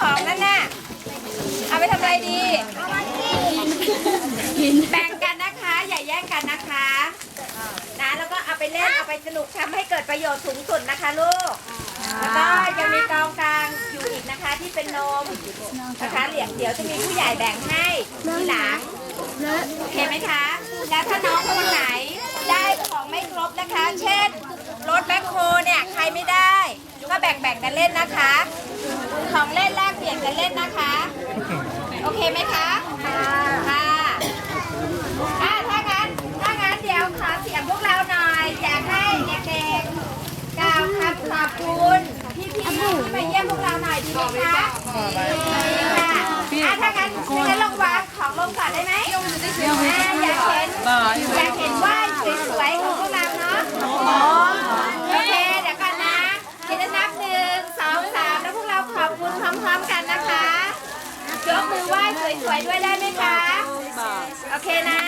ของนั่นน่ะ เอาไปทำอะไรดีกิน แบ่งกันนะคะ อย่าแย่งกันนะคะ นะแล้วก็เอาไปเล่น เอาไปสนุกทำให้เกิดประโยชน์สูงสุดนะคะลูก แล้วก็ยังมีกองกลางอยู่อีกนะคะที่เป็นนมนะคะเหลียงเดี๋ยวจะมีผู้ใหญ่แบ่งให้ที่หลังโอเคไหมคะ แล้วถ้าน้องคนไหนได้ของไม่ครบนะคะ เช่นรถแบ็คโฮเนี่ยใครไม่ได้ ก็แบ่งๆกันเล่นนะคะ คะดีค่ะถ้างั้นถ้างั้นลองวางของลงก่อนได้ไหมอะอยากเห็นอยากเห็นว่ายสวยๆของพวกเราเนาะโอเคเดี๋ยวก่อนนะเดี๋ยวจะนับหนึ่งสองสามแล้วพวกเราขอบคุณพร้อมๆกันนะคะยกมือไหว้สวยๆด้วยได้ไหมคะโอเคนะ